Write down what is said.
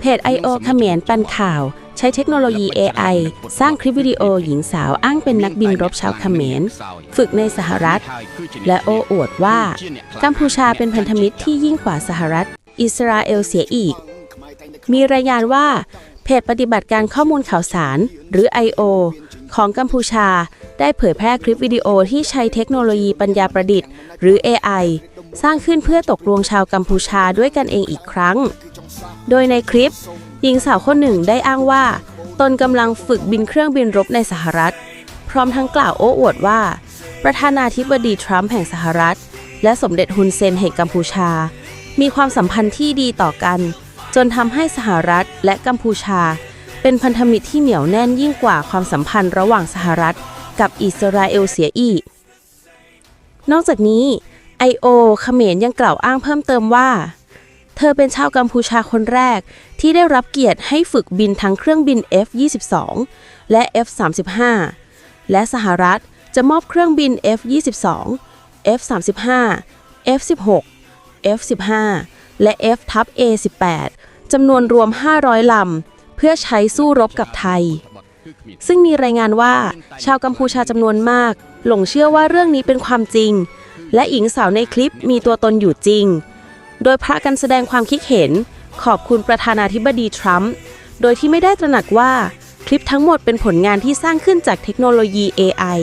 เพจ I.O. เขมรปันข่าว ใช้เทคโนโลยี AI สร้างคลิปวิดีโอหญิงสาวอ้างเป็นนักบินรบชาวเขมร ฝึกในสหรัฐ และโอ้อวดว่า กัมพูชาเป็นพันธมิตรที่ยิ่งกว่าสหรัฐ อิสราเอลเสียอีก มีรายงานว่า เพจปฏิบัติการข้อมูลข่าวสาร หรือ I.O. ของกัมพูชาได้เผยแพร่คลิปวิดีโอที่ใช้เทคโนโลยีปัญญาประดิษฐ์ หรือ AI สร้างขึ้นเพื่อตกลวงชาวกัมพูชาด้วยกันเองอีกครั้ง โดยในคลิป หญิงสาวคนหนึ่งได้อ้างว่า ตนกำลังฝึกบินเครื่องบินรบในสหรัฐ พร้อมทั้งกล่าวโอ้อวดว่า ประธานาธิบดีทรัมป์แห่งสหรัฐ และสมเด็จฮุนเซนแห่งกัมพูชา มีความสัมพันธ์ที่ดีต่อกัน จนทำให้สหรัฐและกัมพูชา เป็นพันธมิตรที่เหนียวแน่นยิ่งกว่าความสัมพันธ์ระหว่างสหรัฐ กับอิสราเอลเสียอีก นอกจากนี้ I.O. เขมรยังกล่าวอ้างเพิ่มเติมว่า เธอเป็นชาวกัมพูชาคนแรก ที่ได้รับเกียรติให้ฝึกบินทั้งเครื่องบิน F-22 และ F-35 และสหรัฐจะมอบเครื่องบิน F-22 F-35 F-16 F-15 และ F ทับ A-18 จำนวนรวม 500 ลำ เพื่อใช้สู้รบกับไทย ซึ่งมีรายงานว่า ชาวกัมพูชาจำนวนมาก หลงเชื่อว่าเรื่องนี้เป็นความจริง และหญิงสาวในคลิปมีตัวตนอยู่จริง โดยพระกันแสดงความคิดเห็น ขอบคุณประธานาธิบดีทรัมป์โดยที่ไม่ได้ตระหนักว่าคลิปทั้งหมดเป็นผลงานที่สร้างขึ้นจากเทคโนโลยี AI